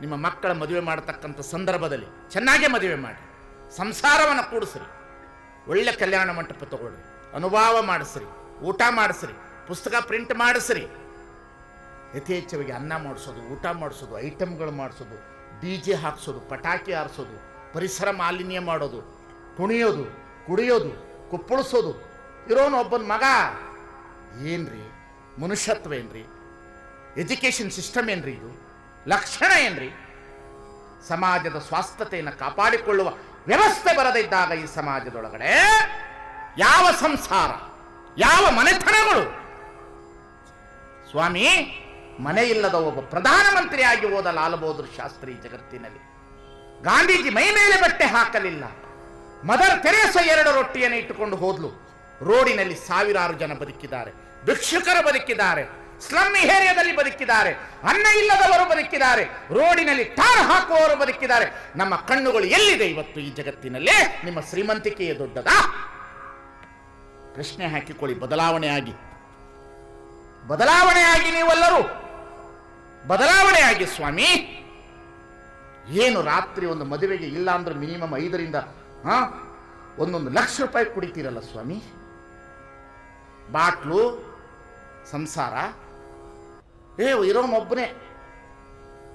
ನಿಮ್ಮ ಮಕ್ಕಳ ಮದುವೆ ಮಾಡತಕ್ಕಂಥ ಸಂದರ್ಭದಲ್ಲಿ ಚೆನ್ನಾಗೇ ಮದುವೆ ಮಾಡಿ, ಸಂಸಾರವನ್ನು ಕೂಡಿಸ್ರಿ. ಒಳ್ಳೆ ಕಲ್ಯಾಣ ಮಂಟಪ ತಗೊಳ್ಳಿ ಅನುಭವ ಮಾಡಿಸ್ರಿ, ಊಟ ಮಾಡಿಸ್ರಿ, ಪುಸ್ತಕ ಪ್ರಿಂಟ್ ಮಾಡಿಸ್ರಿ. ಯಥೇಚ್ಛವಾಗಿ ಅನ್ನ ಮಾಡಿಸೋದು, ಊಟ ಮಾಡಿಸೋದು ಐಟಮ್ಗಳು ಮಾಡಿಸೋದು, ಡಿ ಜೆ ಹಾಕ್ಸೋದು, ಪಟಾಕಿ ಹಾರಿಸೋದು, ಪರಿಸರ ಮಾಲಿನ್ಯ ಮಾಡೋದು, ಕುಣಿಯೋದು, ಕುಡಿಯೋದು, ಕುಪ್ಪಳಿಸೋದು. ಇರೋನು ಒಬ್ಬನ ಮಗ. ಏನ್ರಿ? ಮನುಷ್ಯತ್ವ ಏನ್ರಿ? ಎಜುಕೇಷನ್ ಸಿಸ್ಟಮ್ ಏನ್ರಿ ಇದು? ಲಕ್ಷಣ ಏನ್ರಿ? ಸಮಾಜದ ಸ್ವಾಸ್ಥತೆಯನ್ನು ಕಾಪಾಡಿಕೊಳ್ಳುವ ವ್ಯವಸ್ಥೆ ಬರದಿದ್ದಾಗ ಈ ಸಮಾಜದೊಳಗಡೆ ಯಾವ ಸಂಸಾರ, ಯಾವ ಮನೆತನಗಳು? ಸ್ವಾಮಿ, ಮನೆ ಇಲ್ಲದ ಒಬ್ಬ ಪ್ರಧಾನಮಂತ್ರಿಯಾಗಿ ಹೋದ ಲಾಲ್ ಬಹದ್ದೂರ್ ಶಾಸ್ತ್ರಿ ಜಗತ್ತಿನಲ್ಲಿ. ಗಾಂಧೀಜಿ ಮೈ ಮೇಲೆ ಬಟ್ಟೆ ಹಾಕಲಿಲ್ಲ. ಮದರ್ ತೆರೇಸ ಎರಡು ರೊಟ್ಟಿಯನ್ನು ಇಟ್ಟುಕೊಂಡು ಹೋದ್ಲು. ರೋಡಿನಲ್ಲಿ ಸಾವಿರಾರು ಜನ ಬದುಕಿದ್ದಾರೆ. ಭಿಕ್ಷುಕರು ಬದುಕಿದ್ದಾರೆ. ಸ್ಲಮ್ ಏರಿಯಾದಲ್ಲಿ ಬದುಕಿದ್ದಾರೆ, ಅನ್ನ ಇಲ್ಲದವರು ಬದುಕಿದ್ದಾರೆ, ರೋಡಿನಲ್ಲಿ ಟಾರ್ ಹಾಕುವವರು ಬದುಕಿದ್ದಾರೆ. ನಮ್ಮ ಕಣ್ಣುಗಳು ಎಲ್ಲಿದೆ ಇವತ್ತು ಈ ಜಗತ್ತಿನಲ್ಲಿ? ನಿಮ್ಮ ಶ್ರೀಮಂತಿಕೆಯೇ ದೊಡ್ಡದ? ಪ್ರಶ್ನೆ ಹಾಕಿಕೊಳ್ಳಿ ಬದಲಾವಣೆಯಾಗಿ ಬದಲಾವಣೆಯಾಗಿ ನೀವೆಲ್ಲರೂ? ಬದಲಾವಣೆಯಾಗಿ ಸ್ವಾಮಿ. ಏನು ರಾತ್ರಿ ಒಂದು ಮದುವೆಗೆ ಇಲ್ಲ ಅಂದ್ರೆ ಮಿನಿಮಮ್ ಐದರಿಂದ ಹಾ ಒಂದೊಂದು ಲಕ್ಷ ರೂಪಾಯಿ ಕುಡಿತೀರಲ್ಲ ಸ್ವಾಮಿ? ಬಾಟ್ಲು, ಸಂಸಾರ ಏ ಇರೋನೊಬ್ಬನೇ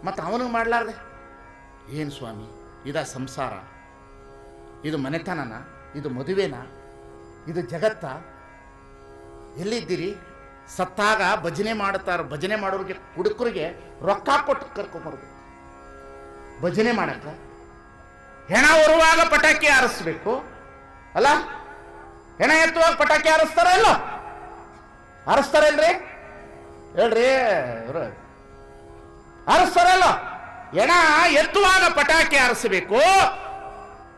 ಮತ್ತು ಅವನಿಗೆ ಮಾಡಲಾರ್ದೆ. ಏನು ಸ್ವಾಮಿ, ಇದ ಸಂಸಾರ? ಇದು ಮನೆತನನ? ಇದು ಮದುವೆನಾ? ಇದು ಜಗತ್ತ? ಎಲ್ಲಿದ್ದೀರಿ? ಸತ್ತಾಗ ಭಜನೆ ಮಾಡುತ್ತಾರ, ಭಜನೆ ಮಾಡೋರಿಗೆ ಕುಡುಕರಿಗೆ ರೊಕ್ಕ ಕೊಟ್ಟು ಕರ್ಕೊಂಬರ್ಬೇಕು. ಭಜನೆ ಮಾಡಕ್ಕ? ಹೆಣ ಹೊರುವಾಗ ಪಟಾಕಿ ಆರಿಸ್ಬೇಕು ಅಲ್ಲ? ಹೆಣ ಎತ್ತುವಾಗ ಪಟಾಕಿ ಆರಿಸ್ತಾರ ಇಲ್ಲ ಹಾರಿಸ್ತಾರೇನ್ರಿ? ಹೇಳ್ರಿ ಅರಸ್ತಾರಲ್ಲ ಎಣ ಎತ್ತುವಾಗ ಪಟಾಕಿ ಹಾರಿಸಬೇಕು.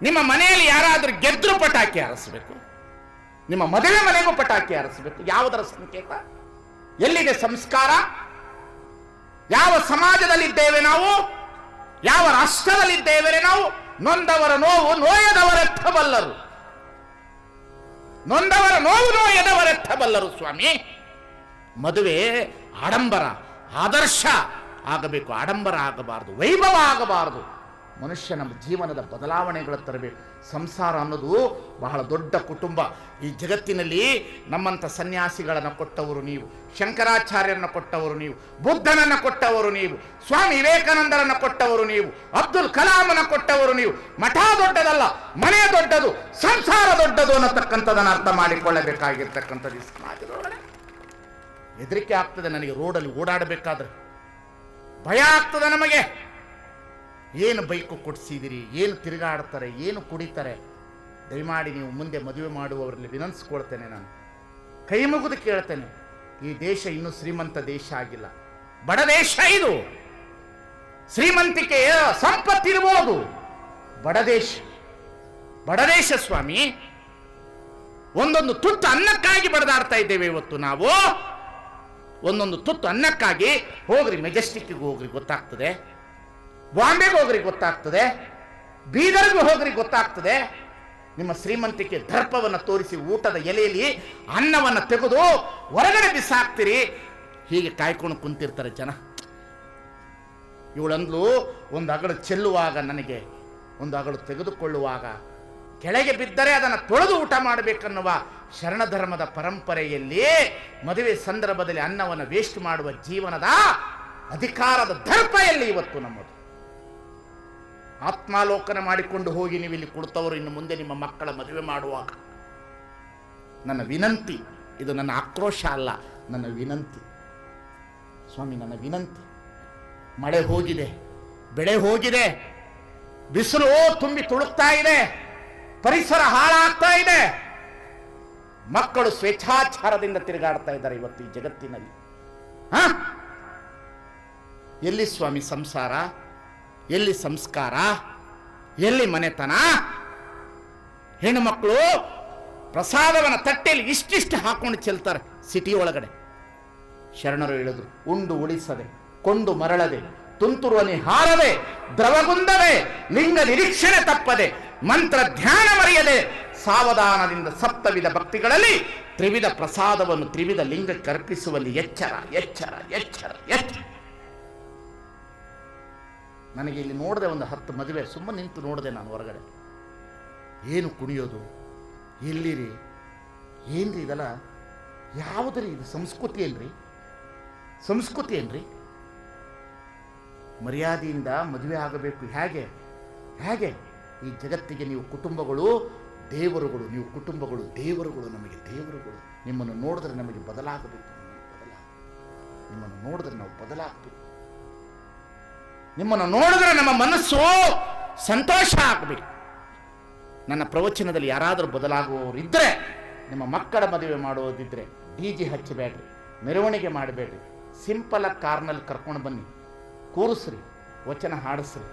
ನಿಮ್ಮ ಮನೆಯಲ್ಲಿ ಯಾರಾದ್ರೂ ಗೆದ್ರು ಪಟಾಕಿ ಹಾರಿಸಬೇಕು. ನಿಮ್ಮ ಮದುವೆ ಮನೆಗೂ ಪಟಾಕಿ ಹಾರಿಸಬೇಕು. ಯಾವುದರ ಸಂಕೇತ? ಎಲ್ಲಿದೆ ಸಂಸ್ಕಾರ? ಯಾವ ಸಮಾಜದಲ್ಲಿದ್ದೇವೆ ನಾವು? ಯಾವ ರಾಷ್ಟ್ರದಲ್ಲಿದ್ದೇವೆ ನಾವು? ನೊಂದವರ ನೋವು ನೋಯದವರೆತ್ತಬಲ್ಲರು ನೊಂದವರ ನೋವು ನೋಯದವರೆತ್ತಬಲ್ಲರು ಸ್ವಾಮಿ. ಮದುವೆ ಆಡಂಬರ, ಆದರ್ಶ ಆಗಬೇಕು. ಆಡಂಬರ ಆಗಬಾರದು, ವೈಭವ ಆಗಬಾರದು. ಮನುಷ್ಯ ನಮ್ಮ ಜೀವನದ ಬದಲಾವಣೆಗಳು ತರಬೇಕು. ಸಂಸಾರ ಅನ್ನೋದು ಬಹಳ ದೊಡ್ಡ ಕುಟುಂಬ. ಈ ಜಗತ್ತಿನಲ್ಲಿ ನಮ್ಮಂಥ ಸನ್ಯಾಸಿಗಳನ್ನು ಕೊಟ್ಟವರು ನೀವು, ಶಂಕರಾಚಾರ್ಯರನ್ನು ಕೊಟ್ಟವರು ನೀವು, ಬುದ್ಧನನ್ನು ಕೊಟ್ಟವರು ನೀವು, ಸ್ವಾಮಿ ವಿವೇಕಾನಂದರನ್ನು ಕೊಟ್ಟವರು ನೀವು, ಅಬ್ದುಲ್ ಕಲಾಮನ ಕೊಟ್ಟವರು ನೀವು. ಮಠ ದೊಡ್ಡದಲ್ಲ, ಮನೆ ದೊಡ್ಡದು, ಸಂಸಾರ ದೊಡ್ಡದು ಅನ್ನತಕ್ಕಂಥದ್ದನ್ನು ಅರ್ಥ ಮಾಡಿಕೊಳ್ಳಬೇಕಾಗಿರ್ತಕ್ಕಂಥದ್ದು ಈ ಸಮಾಜದೊಳಗಡೆ. ಹೆದರಿಕೆ ಆಗ್ತದೆ ನನಗೆ ರೋಡಲ್ಲಿ ಓಡಾಡಬೇಕಾದ್ರೆ. ಭಯ ಆಗ್ತದೆ ನಮಗೆ. ಏನು ಬೈಕು ಕೊಡಿಸಿದಿರಿ, ಏನು ತಿರುಗಾಡ್ತಾರೆ, ಏನು ಕುಡಿತಾರೆ. ದಯಮಾಡಿ ನೀವು ಮುಂದೆ ಮದುವೆ ಮಾಡುವವರಲ್ಲಿ ವಿನಂತಿಸ್ಕೊಳ್ತೇನೆ ನಾನು. ಕೈ ಮುಗಿದು ಕೇಳ್ತೇನೆ, ಈ ದೇಶ ಇನ್ನೂ ಶ್ರೀಮಂತ ದೇಶ ಆಗಿಲ್ಲ. ಬಡ ದೇಶ ಇದು. ಶ್ರೀಮಂತಿಕೆಯ ಸಂಪತ್ತಿರ್ಬೋದು ಬಡ ದೇಶ. ಬಡ ದೇಶ ಸ್ವಾಮಿ. ಒಂದೊಂದು ತುತ್ತು ಅನ್ನಕ್ಕಾಗಿ ಬಡದಾಡ್ತಾ ಇದ್ದೇವೆ ಇವತ್ತು ನಾವು. ಒಂದೊಂದು ತುತ್ತು ಅನ್ನಕ್ಕಾಗಿ ಹೋಗ್ರಿ ಮೆಜೆಸ್ಟಿಕ್ಗೆ ಹೋಗ್ರಿ, ಗೊತ್ತಾಗ್ತದೆ. ಬಾಂಬೆಗೆ ಹೋಗ್ರಿ, ಗೊತ್ತಾಗ್ತದೆ. ಬೀದರ್ಗೆ ಹೋಗ್ರಿ, ಗೊತ್ತಾಗ್ತದೆ. ನಿಮ್ಮ ಶ್ರೀಮಂತಿಕೆ ದರ್ಪವನ್ನು ತೋರಿಸಿ ಊಟದ ಎಲೆಯಲ್ಲಿ ಅನ್ನವನ್ನು ತೆಗೆದು ಹೊರಗಡೆ ಬಿಸಾಕ್ತಿರಿ. ಹೀಗೆ ಕಾಯ್ಕೊಂಡು ಕುಂತಿರ್ತಾರೆ ಜನ. ಇವಳಂದ್ಲು ಒಂದು ಅಗಳು ಚೆಲ್ಲುವಾಗ ನನಗೆ, ಒಂದು ಅಗಳು ತೆಗೆದುಕೊಳ್ಳುವಾಗ ಕೆಳಗೆ ಬಿದ್ದರೆ ಅದನ್ನು ತೊಳೆದು ಊಟ ಮಾಡಬೇಕನ್ನುವ ಶರಣಧರ್ಮದ ಪರಂಪರೆಯಲ್ಲಿ ಮದುವೆ ಸಂದರ್ಭದಲ್ಲಿ ಅನ್ನವನ್ನು ವೇಸ್ಟ್ ಮಾಡುವ ಜೀವನದ ಅಧಿಕಾರದ ದರ್ಪ ಎಲ್ಲಿ ಇವತ್ತು ನಮ್ಮದು. ಆತ್ಮಾಲೋಕನ ಮಾಡಿಕೊಂಡು ಹೋಗಿ ನೀವು ಇಲ್ಲಿ ಕೊಡ್ತವರು ಇನ್ನು ಮುಂದೆ ನಿಮ್ಮ ಮಕ್ಕಳ ಮದುವೆ ಮಾಡುವಾಗ ನನ್ನ ವಿನಂತಿ, ಇದು ನನ್ನ ಆಕ್ರೋಶ ಅಲ್ಲ, ನನ್ನ ವಿನಂತಿ. ಸ್ವಾಮಿ, ನನ್ನ ವಿನಂತಿ. ಮಳೆ ಹೋಗಿದೆ, ಬೆಳೆ ಹೋಗಿದೆ, ಬಿಸಿಲು ತುಂಬಿ ತುಳುಕ್ತಾ ಇದೆ. ಪರಿಸರ ಹಾಳಾಗ್ತಾ ಇದೆ. ಮಕ್ಕಳು ಸ್ವೇಚ್ಛಾಚಾರದಿಂದ ತಿರುಗಾಡ್ತಾ ಇದ್ದಾರೆ ಇವತ್ತು ಈ ಜಗತ್ತಿನಲ್ಲಿ. ಹ? ಎಲ್ಲಿ ಸ್ವಾಮಿ ಸಂಸಾರ? ಎಲ್ಲಿ ಸಂಸ್ಕಾರ? ಎಲ್ಲಿ ಮನೆತನ? ಹೆಣ್ಣು ಮಕ್ಕಳು ಪ್ರಸಾದವನ್ನ ತಟ್ಟೆಯಲ್ಲಿ ಇಷ್ಟಿಷ್ಟು ಹಾಕೊಂಡು ಚೆಲ್ತಾರೆ ಸಿಟಿ ಒಳಗಡೆ. ಶರಣರು ಹೇಳಿದ್ರು, ಉಂಡು ಉಳಿಸದೆ ಕೊಂಡು ಮರಳದೆ ತುಂತುರುವನಿ ಹಾರದೆ ದ್ರವಗುಂದವೇ ಲಿಂಗ ನಿರೀಕ್ಷಣೆ ತಪ್ಪದೆ ಮಂತ್ರ ಧ್ಯಾನ ಮರೆಯದೆ ಸಾವಧಾನದಿಂದ ಸಪ್ತವಿಧ ಭಕ್ತಿಗಳಲ್ಲಿ ತ್ರಿವಿಧ ಪ್ರಸಾದವನ್ನು ತ್ರಿವಿಧ ಲಿಂಗಕ್ಕೆ ಅರ್ಪಿಸುವಲ್ಲಿ ಎಚ್ಚರ ಎಚ್ಚರ ಎಚ್ಚರ ಎಚ್ಚರ. ನನಗೆ ಇಲ್ಲಿ ನೋಡಿದೆ ಒಂದು ಹತ್ತು ಮದುವೆ ಸುಮ್ಮನೆ ನಿಂತು ನೋಡಿದೆ ನಾನು ಹೊರಗಡೆ. ಏನು ಕುಣಿಯೋದು? ಎಲ್ಲಿರಿ? ಏನ್ರಿ ಇದಲ್ಲ? ಯಾವುದ್ರಿ ಇದು? ಸಂಸ್ಕೃತಿ ಏನ್ರಿ? ಸಂಸ್ಕೃತಿ ಏನ್ರಿ? ಮರ್ಯಾದೆಯಿಂದ ಮದುವೆ ಆಗಬೇಕು. ಹೇಗೆ? ಹೇಗೆ? ಈ ಜಗತ್ತಿಗೆ ನೀವು ಕುಟುಂಬಗಳು, ದೇವರುಗಳು, ನೀವು ಕುಟುಂಬಗಳು, ದೇವರುಗಳು ನಮಗೆ, ದೇವರುಗಳು. ನಿಮ್ಮನ್ನು ನೋಡಿದ್ರೆ ನಮಗೆ ಬದಲಾಗಬೇಕು. ನಿಮ್ಮನ್ನು ನೋಡಿದ್ರೆ ನಾವು ಬದಲಾಗಬೇಕು. ನಿಮ್ಮನ್ನು ನೋಡಿದ್ರೆ ನಮ್ಮ ಮನಸ್ಸು ಸಂತೋಷ ಆಗಬೇಕು. ನನ್ನ ಪ್ರವಚನದಲ್ಲಿ ಯಾರಾದರೂ ಬದಲಾಗುವವರು ಇದ್ದರೆ ನಿಮ್ಮ ಮಕ್ಕಳ ಮದುವೆ ಮಾಡೋದಿದ್ರೆ ಡಿ ಜಿ ಹಚ್ಚಬೇಡ್ರಿ, ಮೆರವಣಿಗೆ ಮಾಡಬೇಡ್ರಿ. ಸಿಂಪಲ್ ಕಾರ್ನಲ್ಲಿ ಕರ್ಕೊಂಡು ಬನ್ನಿ. ಕೂರಿಸ್ರಿ, ವಚನ ಹಾಡಿಸ್ರಿ.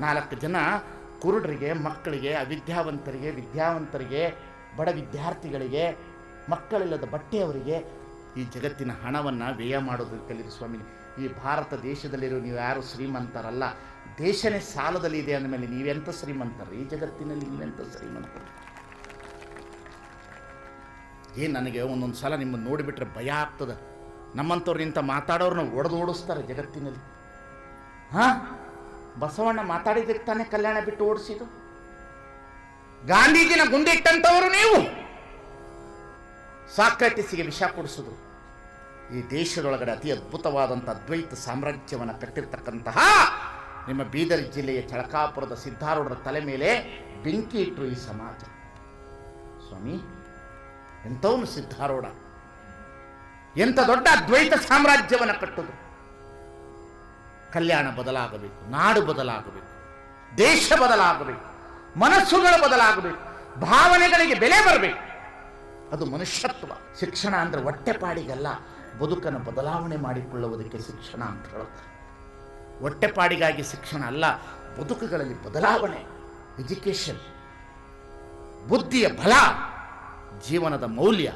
ನಾಲ್ಕು ಜನ ಕುರುಡರಿಗೆ, ಮಕ್ಕಳಿಗೆ, ಅವಿದ್ಯಾವಂತರಿಗೆ, ವಿದ್ಯಾವಂತರಿಗೆ, ಬಡ ವಿದ್ಯಾರ್ಥಿಗಳಿಗೆ, ಮಕ್ಕಳಿಲ್ಲದ ಬಟ್ಟೆಯವರಿಗೆ ಈ ಜಗತ್ತಿನ ಹಣವನ್ನು ವ್ಯಯ ಮಾಡೋದು ಕಲಿತು ಸ್ವಾಮಿ. ಈ ಭಾರತ ದೇಶದಲ್ಲಿರೋ ನೀವು ಯಾರು ಶ್ರೀಮಂತರಲ್ಲ, ದೇಶನೇ ಸಾಲದಲ್ಲಿ ಇದೆ ಅಂದಮೇಲೆ ನೀವೆಂಥ ಶ್ರೀಮಂತರು? ಈ ಜಗತ್ತಿನಲ್ಲಿ ನೀವೆಂಥ ಶ್ರೀಮಂತರು? ಏನು ನನಗೆ ಒಂದೊಂದು ಸಲ ನಿಮ್ಮನ್ನು ನೋಡಿಬಿಟ್ರೆ ಭಯ ಆಗ್ತದೆ. ನಮ್ಮಂಥವ್ರು ನಿಂತ ಮಾತಾಡೋರನ್ನ ಒಡೆದು ಓಡಿಸ್ತಾರೆ ಜಗತ್ತಿನಲ್ಲಿ. ಹಾ? ಬಸವಣ್ಣ ಮಾತಾಡಿದಕ್ಕೆ ತಾನೆ ಕಲ್ಯಾಣ ಬಿಟ್ಟು ಓಡಿಸಿದು ಗಾಂಧೀಜಿನ ಗುಂಡಿಟ್ಟಂಥವರು ನೀವು? ಸಾಕ್ರೆಟಿಸಿಗೆ ವಿಷ ಕೊಡಿಸಿದ್ರು. ಈ ದೇಶದೊಳಗಡೆ ಅತಿ ಅದ್ಭುತವಾದಂಥ ಅದ್ವೈತ ಸಾಮ್ರಾಜ್ಯವನ್ನು ಕಟ್ಟಿರ್ತಕ್ಕಂತಹ ನಿಮ್ಮ ಬೀದರ್ ಜಿಲ್ಲೆಯ ಚಳಕಾಪುರದ ಸಿದ್ಧಾರೂಢರ ತಲೆ ಮೇಲೆ ಬೆಂಕಿ ಇಟ್ಟರು ಈ ಸಮಾಜ. ಸ್ವಾಮಿ, ಎಂಥವನು ಸಿದ್ಧಾರೂಢ? ಎಂಥ ದೊಡ್ಡ ಅದ್ವೈತ ಸಾಮ್ರಾಜ್ಯವನ್ನು ಕಟ್ಟುದು ಕಲ್ಯಾಣ ಬದಲಾಗಬೇಕು, ನಾಡು ಬದಲಾಗಬೇಕು, ದೇಶ ಬದಲಾಗಬೇಕು, ಮನಸ್ಸುಗಳು ಬದಲಾಗಬೇಕು, ಭಾವನೆಗಳಿಗೆ ಬೆಲೆ ಬರಬೇಕು. ಅದು ಮನುಷ್ಯತ್ವ. ಶಿಕ್ಷಣ ಅಂದ್ರೆ ಹೊಟ್ಟೆಪಾಡಿಗಲ್ಲ ಬದುಕನ್ನು ಬದಲಾವಣೆ ಮಾಡಿಕೊಳ್ಳುವುದಕ್ಕೆ ಶಿಕ್ಷಣ ಅಂತ ಹೇಳುತ್ತಾರೆ ಹೊಟ್ಟೆಪಾಡಿಗಾಗಿ ಶಿಕ್ಷಣ ಅಲ್ಲ, ಬದುಕುಗಳಲ್ಲಿ ಬದಲಾವಣೆ ಎಜುಕೇಷನ್ ಬುದ್ಧಿಯ ಬಲ, ಜೀವನದ ಮೌಲ್ಯ,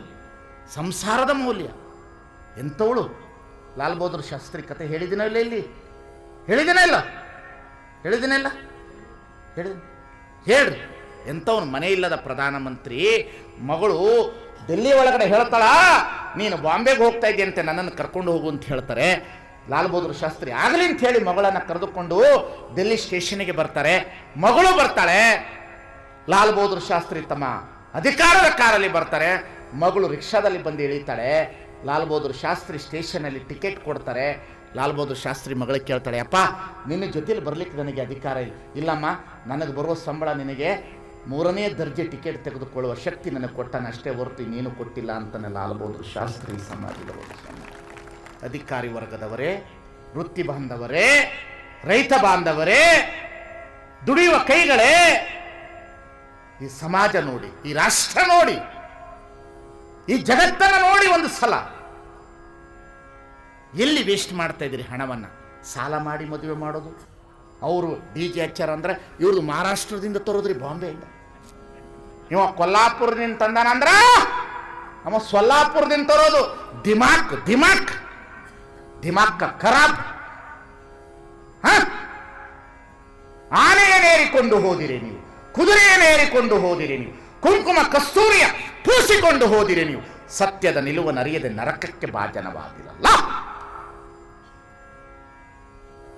ಸಂಸಾರದ ಮೌಲ್ಯ. ಎಂಥವಳು ಲಾಲ್ ಬಹದ್ದೂರ್ ಶಾಸ್ತ್ರಿ ಕತೆ ಹೇಳಿದಿನಲ್ಲೇ ಇಲ್ಲಿ? ಹೇಳಿದಿನ ಇಲ್ಲ? ಹೇಳಿದಿನ ಇಲ್ಲ? ಹೇಳಿದ ಹೇಳ್ರಿ. ಎಂಥವ್ನು ಮನೆ ಇಲ್ಲದ ಪ್ರಧಾನಮಂತ್ರಿ ಮಗಳು ಡೆಲ್ಲಿ ಒಳಗಡೆ ಹೇಳ್ತಾಳ, ನೀನು ಬಾಂಬೆಗೆ ಹೋಗ್ತಾ ಇದೆಯಂತೆ ನನ್ನನ್ನು ಕರ್ಕೊಂಡು ಹೋಗು ಅಂತ ಹೇಳ್ತಾರೆ. ಲಾಲ್ ಬಹದ್ದೂರ್ ಶಾಸ್ತ್ರಿ ಆಗಲಿ ಅಂತ ಹೇಳಿ ಮಗಳನ್ನ ಕರೆದುಕೊಂಡು ಡೆಲ್ಲಿ ಸ್ಟೇಷನ್ಗೆ ಬರ್ತಾರೆ. ಮಗಳು ಬರ್ತಾಳೆ. ಲಾಲ್ ಬಹದ್ದೂರ್ ಶಾಸ್ತ್ರಿ ತಮ್ಮ ಅಧಿಕಾರದ ಕಾರಲ್ಲಿ ಬರ್ತಾರೆ. ಮಗಳು ರಿಕ್ಷಾದಲ್ಲಿ ಬಂದು ಇಳಿತಾಳೆ. ಲಾಲ್ ಬಹದ್ದೂರ್ ಶಾಸ್ತ್ರಿ ಸ್ಟೇಷನಲ್ಲಿ ಟಿಕೆಟ್ ಕೊಡ್ತಾರೆ. ಲಾಲ್ ಬಹದ್ದೂರ್ ಶಾಸ್ತ್ರಿ ಮಗಳಿಗೆ ಕೇಳ್ತಾಳೆ, ಅಪ್ಪ, ನಿನ್ನ ಜೊತೆಲಿ ಬರಲಿಕ್ಕೆ ನನಗೆ ಅಧಿಕಾರ ಇಲ್ಲ. ಇಲ್ಲಮ್ಮ, ನನಗೆ ಬರುವ ಸಂಬಳ ನಿನಗೆ ಮೂರನೇ ದರ್ಜೆ ಟಿಕೆಟ್ ತೆಗೆದುಕೊಳ್ಳುವ ಶಕ್ತಿ ನನಗೆ ಕೊಟ್ಟಾನ. ಅಷ್ಟೇ ಹೊರತು ನೀನು ಕೊಟ್ಟಿಲ್ಲ ಅಂತಾನೆ ಲಾಲ್ ಬಹದ್ದೂರ್ ಶಾಸ್ತ್ರಿ ಸಮಾಜದ ಅಧಿಕಾರಿ ವರ್ಗದವರೇ, ವೃತ್ತಿ ಬಾಂಧವರೇ, ರೈತ ಬಾಂಧವರೇ, ದುಡಿಯುವ ಕೈಗಳೇ, ಈ ಸಮಾಜ ನೋಡಿ, ಈ ರಾಷ್ಟ್ರ ನೋಡಿ, ಈ ಜಗತ್ತನ್ನು ನೋಡಿ ಒಂದು ಸಲ. ಎಲ್ಲಿ ವೇಸ್ಟ್ ಮಾಡ್ತಾ ಇದ್ದೀರಿ ಹಣವನ್ನು? ಸಾಲ ಮಾಡಿ ಮದುವೆ ಮಾಡೋದು? ಅವರು ಡಿ ಜೆ ಹಚ್ಚಾರ ಅಂದ್ರೆ ಇವ್ರದ್ದು ಮಹಾರಾಷ್ಟ್ರದಿಂದ ತರೋದ್ರಿ ಬಾಂಬೆಯಿಂದ ಇವ ಕೊಲ್ಲಾಪುರದಿಂದ ತಂದಾನಂದ್ರ ಅವ ಸೊಲ್ಲಾಪುರದಿಂದ ತರೋದು ದಿಮಾಕ್ ದಿಮಾಕ್. ದಿಮಾಕ್ ಖರಾಬ್. ಆನೆಯನ್ನೇರಿಕೊಂಡು ಹೋದಿರಿ ನೀವು ಕುದುರೆಯನ್ನೇರಿಕೊಂಡು ಹೋದಿರಿ ನೀವು, ಕುಂಕುಮ ಕಸ್ತೂರಿಯ ಪೂಸಿಕೊಂಡು ಹೋದಿರಿ ನೀವು. ಸತ್ಯದ ನಿಲುವನ್ನರಿಯದೆ ನರಕಕ್ಕೆ ಭಾಜನವಾದಿರಲ್ಲ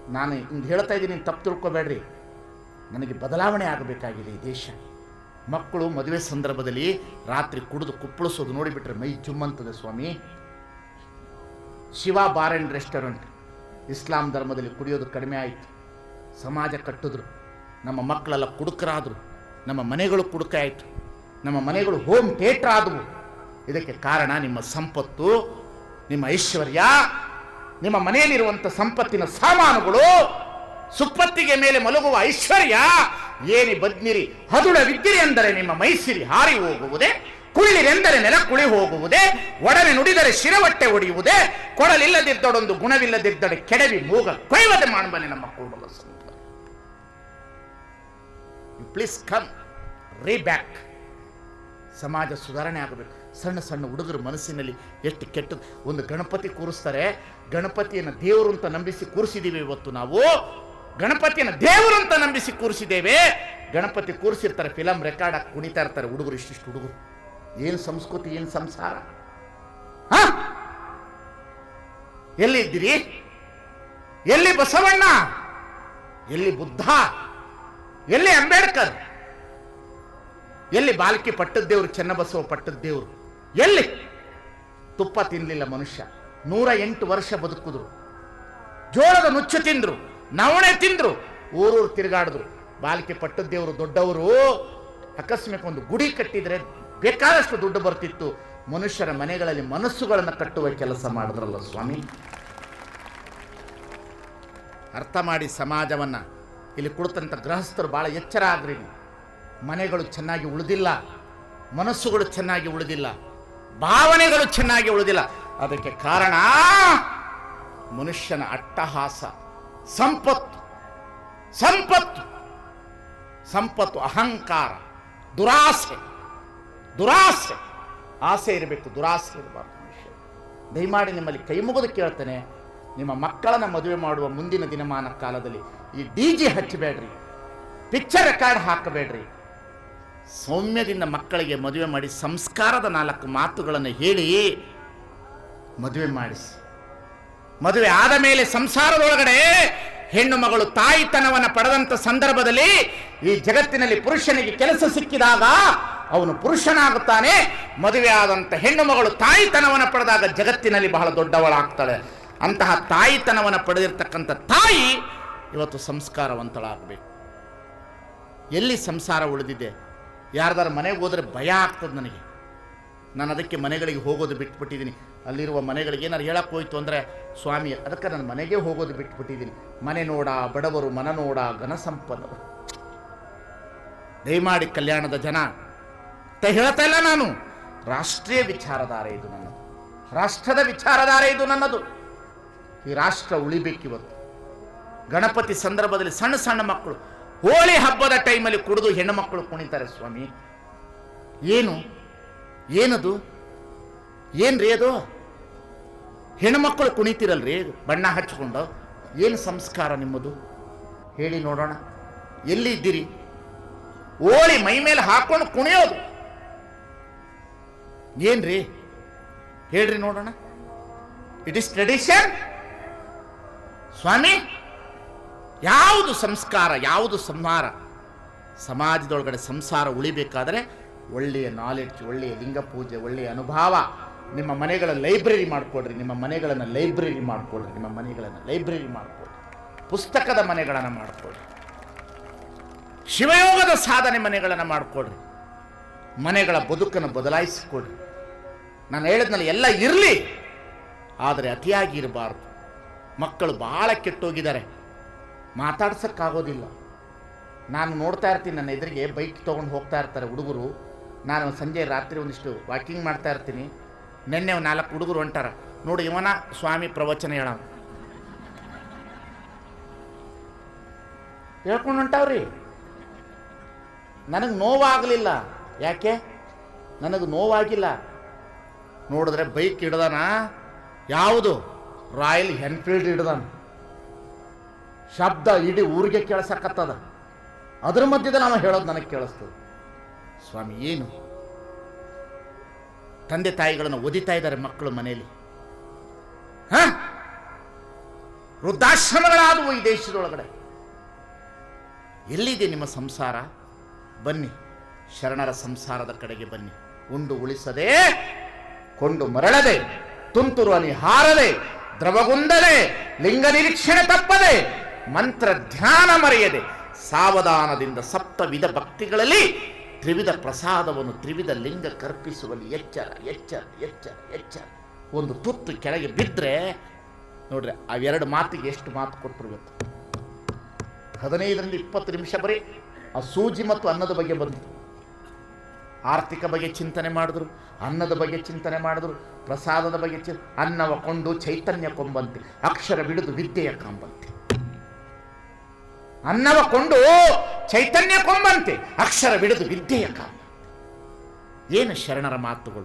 ನಾನು ಹಿಂಗೆ ಹೇಳ್ತಾ ಇದ್ದೀನಿ ತಪ್ಪು ತಿಳ್ಕೊಬೇಡ್ರಿ. ನನಗೆ ಬದಲಾವಣೆ ಆಗಬೇಕಾಗಿದೆ ಈ ದೇಶ. ಮಕ್ಕಳು ಮದುವೆ ಸಂದರ್ಭದಲ್ಲಿ ರಾತ್ರಿ ಕುಡಿದು ಕುಪ್ಪಳಿಸೋದು ನೋಡಿಬಿಟ್ರೆ ಮೈ ಜುಮ್ಮಂತದೆ ಸ್ವಾಮಿ. Shiva bar and restaurant. ಇಸ್ಲಾಂ ಧರ್ಮದಲ್ಲಿ ಕುಡಿಯೋದು ಕಡಿಮೆ ಆಯಿತು. ಸಮಾಜ ಕಟ್ಟಿದ್ರು. ನಮ್ಮ ಮಕ್ಕಳೆಲ್ಲ ಕುಡುಕರಾದರು. ನಮ್ಮ ಮನೆಗಳು ಕುಡುಕ ಆಯಿತು. ನಮ್ಮ ಮನೆಗಳು ಹೋಮ್ ಥಿಯೇಟ್ರ್ ಆದವು. ಇದಕ್ಕೆ ಕಾರಣ ನಿಮ್ಮ ಸಂಪತ್ತು, ನಿಮ್ಮ ಐಶ್ವರ್ಯ ನಿಮ್ಮ ಮನೆಯಲ್ಲಿರುವಂಥ ಸಂಪತ್ತಿನ ಸಾಮಾನುಗಳು ಸುಪ್ಪತ್ತಿಗೆ ಮೇಲೆ ಮಲಗುವ ಐಶ್ವರ್ಯ ಏನಿ ಬದ್ನಿರಿ ಹದುಳವಿದ್ದಿರಿ ಎಂದರೆ ನಿಮ್ಮ ಮೈಸಿರಿ ಹಾರಿ ಹೋಗುವುದೇ ಕುಳ್ಳಿರೆಂದರೆ ನೆಲ ಕುಳಿ ಹೋಗುವುದೇ ಒಡನೆ ನುಡಿದರೆ ಶಿರವಟ್ಟೆ ಒಡೆಯುವುದೇ ಕೊಡಲಿಲ್ಲದಿದ್ದೊಡೊಂದು ಗುಣವಿಲ್ಲದಿದ್ದಡೆ ಕೆಡವಿ ಮೂಗ ಕೊಯ್ವದೆ ಮಾಡಬನೆ ನಮ್ಮ ಕೂಡಲ ಪ್ಲೀಸ್ ಕಮ್ ರೀ ಬ್ಯಾಕ್ ಸಮಾಜ ಸುಧಾರಣೆ ಆಗಬೇಕು. ಸಣ್ಣ ಸಣ್ಣ ಹುಡುಗರ ಮನಸ್ಸಿನಲ್ಲಿ ಎಷ್ಟು ಕೆಟ್ಟದ್ದು. ಒಂದು ಗಣಪತಿ ಕೂರಿಸ್ತಾರೆ. ಗಣಪತಿಯನ್ನು ದೇವರು ಅಂತ ನಂಬಿಸಿ ಕೂರಿಸಿದ್ದೀವಿ ಇವತ್ತು ನಾವು. ಗಣಪತಿಯನ್ನು ದೇವರು ಅಂತ ನಂಬಿಸಿ ಕೂರಿಸಿದ್ದೇವೆ. ಗಣಪತಿ ಕೂರಿಸಿರ್ತಾರೆ ಫಿಲಮ್ ರೆಕಾರ್ಡ್ ಹಾಕಿ ಕುಣಿತಾ ಇರ್ತಾರೆ ಹುಡುಗರು, ಇಷ್ಟಿಷ್ಟು ಹುಡುಗರು. ಏನು ಸಂಸ್ಕೃತಿ, ಏನು ಸಂಸಾರ? ಎಲ್ಲಿ ಇದ್ದೀರಿ? ಎಲ್ಲಿ ಬಸವಣ್ಣ? ಎಲ್ಲಿ ಬುದ್ಧ? ಎಲ್ಲಿ ಅಂಬೇಡ್ಕರ್? ಎಲ್ಲಿ ಬಾಲ್ಕಿ ಪಟ್ಟದ್ದೇವ್ರು ಚೆನ್ನಬಸವ ಪಟ್ಟದ್ದೇವ್ರು ಎಲ್ಲಿ? ತುಪ್ಪ ತಿನ್ನಲಿಲ್ಲ ಮನುಷ್ಯ. ನೂರ ಎಂಟು ವರ್ಷ ಬದುಕಿದ್ರು. ಜೋಳದ ನುಚ್ಚು ತಿಂದ್ರು, ನವಣೆ ತಿಂದ್ರು, ಊರೂರು ತಿರುಗಾಡಿದ್ರು. ಬಾಲಿಕೆ ಪಟ್ಟದ್ದೇವರು ದೊಡ್ಡವರು ಆಕಸ್ಮಿಕ ಒಂದು ಗುಡಿ ಕಟ್ಟಿದ್ರೆ ಬೇಕಾದಷ್ಟು ದುಡ್ಡು ಬರ್ತಿತ್ತು. ಮನುಷ್ಯರ ಮನೆಗಳಲ್ಲಿ ಮನಸ್ಸುಗಳನ್ನು ಕಟ್ಟುವ ಕೆಲಸ ಮಾಡಿದ್ರಲ್ಲ ಸ್ವಾಮಿ? ಅರ್ಥ ಮಾಡಿ ಸಮಾಜವನ್ನ. ಇಲ್ಲಿ ಕುಳಿತಂಥ ಗೃಹಸ್ಥರು ಬಹಳ ಎಚ್ಚರ ಆಗ್ರಿ. ಮನೆಗಳು ಚೆನ್ನಾಗಿ ಉಳಿದಿಲ್ಲ, ಮನಸ್ಸುಗಳು ಚೆನ್ನಾಗಿ ಉಳಿದಿಲ್ಲ, ಭಾವನೆಗಳು ಚೆನ್ನಾಗಿ ಉಳಿದಿಲ್ಲ. ಅದಕ್ಕೆ ಕಾರಣ, ಮನುಷ್ಯನ ಅಟ್ಟಹಾಸ, ಸಂಪತ್ತು ಸಂಪತ್ತು ಸಂಪತ್ತು ಅಹಂಕಾರ, ದುರಾಸೆ ದುರಾಸೆ. ಆಸೆ ಇರಬೇಕು, ದುರಾಸೆ ಇರಬಾರ್ದು ಮನುಷ್ಯ. ದಯಮಾಡಿ ನಿಮ್ಮಲ್ಲಿ ಕೈ ಮುಗಿದು ಕೇಳ್ತೇನೆ, ನಿಮ್ಮ ಮಕ್ಕಳನ್ನು ಮದುವೆ ಮಾಡುವ ಮುಂದಿನ ದಿನಮಾನ ಕಾಲದಲ್ಲಿ ಈ ಡಿ ಜಿ ಹಚ್ಚಬೇಡ್ರಿ, ಪಿಕ್ಚರ್ ರೆಕಾರ್ಡ್ ಹಾಕಬೇಡ್ರಿ ಸೌಮ್ಯದಿಂದ ಮಕ್ಕಳಿಗೆ ಮದುವೆ ಮಾಡಿ ಸಂಸ್ಕಾರದ ನಾಲ್ಕು ಮಾತುಗಳನ್ನು ಹೇಳಿ ಮದುವೆ ಮಾಡಿಸಿ. ಮದುವೆ ಆದ ಮೇಲೆ ಸಂಸಾರದೊಳಗಡೆ ಹೆಣ್ಣು ಮಗಳು ತಾಯಿತನವನ್ನು ಪಡೆದಂಥ ಸಂದರ್ಭದಲ್ಲಿ ಈ ಜಗತ್ತಿನಲ್ಲಿ ಪುರುಷನಿಗೆ ಕೆಲಸ ಸಿಕ್ಕಿದಾಗ ಅವನು ಪುರುಷನಾಗುತ್ತಾನೆ. ಮದುವೆ ಆದಂಥ ಹೆಣ್ಣು ಮಗಳು ತಾಯಿತನವನ್ನು ಪಡೆದಾಗ ಜಗತ್ತಿನಲ್ಲಿ ಬಹಳ ದೊಡ್ಡವಳಾಗ್ತಾಳೆ. ಅಂತಹ ತಾಯಿತನವನ್ನು ಪಡೆದಿರ್ತಕ್ಕಂಥ ತಾಯಿ ಇವತ್ತು ಸಂಸ್ಕಾರವಂತಳಾಗಬೇಕು. ಎಲ್ಲಿ ಸಂಸಾರ ಉಳಿದಿದೆ? ಯಾರ್ದಾರ ಮನೆಗೆ ಹೋದರೆ ಭಯ ಆಗ್ತದೆ ನನಗೆ. ನಾನು ಅದಕ್ಕೆ ಮನೆಗಳಿಗೆ ಹೋಗೋದು ಬಿಟ್ಬಿಟ್ಟಿದ್ದೀನಿ. ಅಲ್ಲಿರುವ ಮನೆಗಳಿಗೆ ಏನಾರು ಹೇಳಕ್ಕೆ ಹೋಯ್ತು ಅಂದರೆ, ಸ್ವಾಮಿ, ಅದಕ್ಕೆ ನಾನು ಮನೆಗೆ ಹೋಗೋದು ಬಿಟ್ಬಿಟ್ಟಿದ್ದೀನಿ. ಮನೆ ನೋಡ, ಬಡವರು ಮನ ನೋಡ, ಘನ ಸಂಪನ್ನರು ದಯಮಾಡಿ ಕಲ್ಯಾಣದ ಜನ ಅಂತ ಹೇಳ್ತಾ ಇಲ್ಲ ನಾನು. ರಾಷ್ಟ್ರೀಯ ವಿಚಾರಧಾರೆ ಇದು ನನ್ನದು. ರಾಷ್ಟ್ರದ ವಿಚಾರಧಾರೆ ಇದು ನನ್ನದು. ಈ ರಾಷ್ಟ್ರ ಉಳಿಬೇಕಿವತ್ತು ಗಣಪತಿ ಸಂದರ್ಭದಲ್ಲಿ ಸಣ್ಣ ಸಣ್ಣ ಮಕ್ಕಳು ಹೋಳಿ ಹಬ್ಬದ ಟೈಮಲ್ಲಿ ಕುಡಿದು ಹೆಣ್ಣು ಮಕ್ಕಳು ಕುಣಿತಾರೆ ಸ್ವಾಮಿ. ಏನು? ಏನದು? ಏನ್ರಿ ಅದು? ಹೆಣ್ಮಕ್ಕಳು ಕುಣಿತೀರಲ್ರಿ? ಬಣ್ಣ ಹಚ್ಕೊಂಡು. ಏನು ಸಂಸ್ಕಾರ ನಿಮ್ಮದು? ಹೇಳಿ ನೋಡೋಣ. ಎಲ್ಲಿ ಇದ್ದೀರಿ? ಓಳಿ ಮೈ ಮೇಲೆ ಹಾಕೊಂಡು ಕುಣಿಯೋದು. ಏನ್ರಿ? ಹೇಳ್ರಿ ನೋಡೋಣ. ಇಟ್ ಇಸ್ ಟ್ರೆಡಿಷನ್ ಸ್ವಾಮಿ ಯಾವುದು ಸಂಸ್ಕಾರ, ಯಾವುದು ಸಂಹಾರ? ಸಮಾಜದೊಳಗಡೆ ಸಂಸಾರ ಉಳಿಬೇಕಾದರೆ ಒಳ್ಳೆಯ ನಾಲೆಡ್ಜ್ ಒಳ್ಳೆಯ ಲಿಂಗ ಪೂಜೆ, ಒಳ್ಳೆಯ ಅನುಭವ. ನಿಮ್ಮ ಮನೆಗಳ ಲೈಬ್ರರಿ ಮಾಡಿಕೊಡ್ರಿ, ನಿಮ್ಮ ಮನೆಗಳನ್ನು ಲೈಬ್ರರಿ ಮಾಡಿಕೊಡ್ರಿ, ನಿಮ್ಮ ಮನೆಗಳನ್ನು ಲೈಬ್ರರಿ ಮಾಡಿಕೊಡ್ರಿ. ಪುಸ್ತಕದ ಮನೆಗಳನ್ನು ಮಾಡಿಕೊಡ್ರಿ. ಶಿವಯೋಗದ ಸಾಧನೆ ಮನೆಗಳನ್ನು ಮಾಡಿಕೊಡ್ರಿ. ಮನೆಗಳ ಬದುಕನ್ನು ಬದಲಾಯಿಸಿಕೊಡ್ರಿ. ನಾನು ಹೇಳಿದ್ನಲ್ಲ, ಎಲ್ಲ ಇರಲಿ, ಆದರೆ ಅತಿಯಾಗಿ ಇರಬಾರ್ದು. ಮಕ್ಕಳು ಭಾಳ ಕೆಟ್ಟೋಗಿದ್ದಾರೆ. ಮಾತಾಡ್ಸೋಕ್ಕಾಗೋದಿಲ್ಲ. ನಾನು ನೋಡ್ತಾ ಇರ್ತೀನಿ ನನ್ನ ಎದುರಿಗೆ ಬೈಕ್ ತೊಗೊಂಡು ಹೋಗ್ತಾ ಇರ್ತಾರೆ ಹುಡುಗರು. ನಾನು ಸಂಜೆ ರಾತ್ರಿ ಒಂದಿಷ್ಟು ವಾಕಿಂಗ್ ಮಾಡ್ತಾ ಇರ್ತೀನಿ. ನಿನ್ನೆ ನಾಲ್ಕು ಹುಡುಗರು ಹೊಂಟಾರ. ನೋಡಿ ಇವನ ಸ್ವಾಮಿ ಪ್ರವಚನ ಹೇಳ. ಹೇಳ್ಕೊಂಡು ಹೊಂಟಾವ್ರಿ. ನನಗೆ ನೋವಾಗಲಿಲ್ಲ. ಯಾಕೆ? ನನಗೆ ನೋವಾಗಿಲ್ಲ. ನೋಡಿದ್ರೆ ಬೈಕ್ ಹಿಡ್ದಾನ? ಯಾವುದು? ರಾಯಲ್ ಎನ್ಫೀಲ್ಡ್ ಹಿಡ್ದಾನ. ಶಬ್ದ ಇಡೀ ಊರಿಗೆ ಕೇಳಿಸಕತ್ತದ. ಅದ್ರ ಮಧ್ಯದ ನಾವು ಹೇಳೋದು ನನಗೆ ಕೇಳಿಸ್ತದೆ ಸ್ವಾಮಿ, ಏನು? ತಂದೆ ತಾಯಿಗಳನ್ನು ಒದಿತಾ ಇದ್ದಾರೆ ಮಕ್ಕಳು ಮನೆಯಲ್ಲಿ. ವೃದ್ಧಾಶ್ರಮಗಳಾದವು ಈ ದೇಶದೊಳಗಡೆ. ಎಲ್ಲಿದೆ ನಿಮ್ಮ ಸಂಸಾರ? ಬನ್ನಿ, ಶರಣರ ಸಂಸಾರದ ಕಡೆಗೆ ಬನ್ನಿ. ಉಂಡು ಉಳಿಸದೆ, ಕೊಂಡು ಮರಳದೆ, ತುಂತುರು ಹಾರದೆ ದ್ರವಗುಂದದೆ ಲಿಂಗ ನಿರೀಕ್ಷಣೆ ತಪ್ಪದೆ ಮಂತ್ರ ಧ್ಯಾನ ಮರೆಯದೆ ಸಾವಧಾನದಿಂದ ಸಪ್ತ ವಿಧ ಭಕ್ತಿಗಳಲ್ಲಿ ತ್ರಿವಿಧ ಪ್ರಸಾದವನ್ನು ತ್ರಿವಿಧ ಲಿಂಗ ಕರ್ಪಿಸುವಲ್ಲಿ ಎಚ್ಚರ ಎಚ್ಚರ ಎಚ್ಚರ ಎಚ್ಚರ. ಒಂದು ತುತ್ತು ಕೆಳಗೆ ಬಿದ್ದರೆ ನೋಡ್ರಿ, ಅವೆರಡು ಮಾತಿಗೆ ಎಷ್ಟು ಮಾತು ಕೊಟ್ಟರು ಇವತ್ತು ಹದಿನೈದರಿಂದ ಇಪ್ಪತ್ತು ನಿಮಿಷ ಬರೀ ಆ ಸೂಜಿ ಮತ್ತು ಅನ್ನದ ಬಗ್ಗೆ ಬಂದು ಆರ್ಥಿಕ ಬಗ್ಗೆ ಚಿಂತನೆ ಮಾಡಿದ್ರು, ಅನ್ನದ ಬಗ್ಗೆ ಚಿಂತನೆ ಮಾಡಿದ್ರು, ಪ್ರಸಾದದ ಬಗ್ಗೆ ಚಿ ಅನ್ನವ ಕೊಂಡು ಚೈತನ್ಯ ಕೊಂಬಂತೆ, ಅಕ್ಷರ ಬಿಡಿದು ವಿದ್ಯೆಯ ಕಾಂಬಂತೆ. ಅನ್ನವ ಕೊಂಡು ಚೈತನ್ಯ ಕೊಂಬಂತೆ ಅಕ್ಷರ ಬಿಡದು ವಿದ್ಯೆಯ ಕಾಲ. ಏನು ಶರಣರ ಮಾತುಗಳು?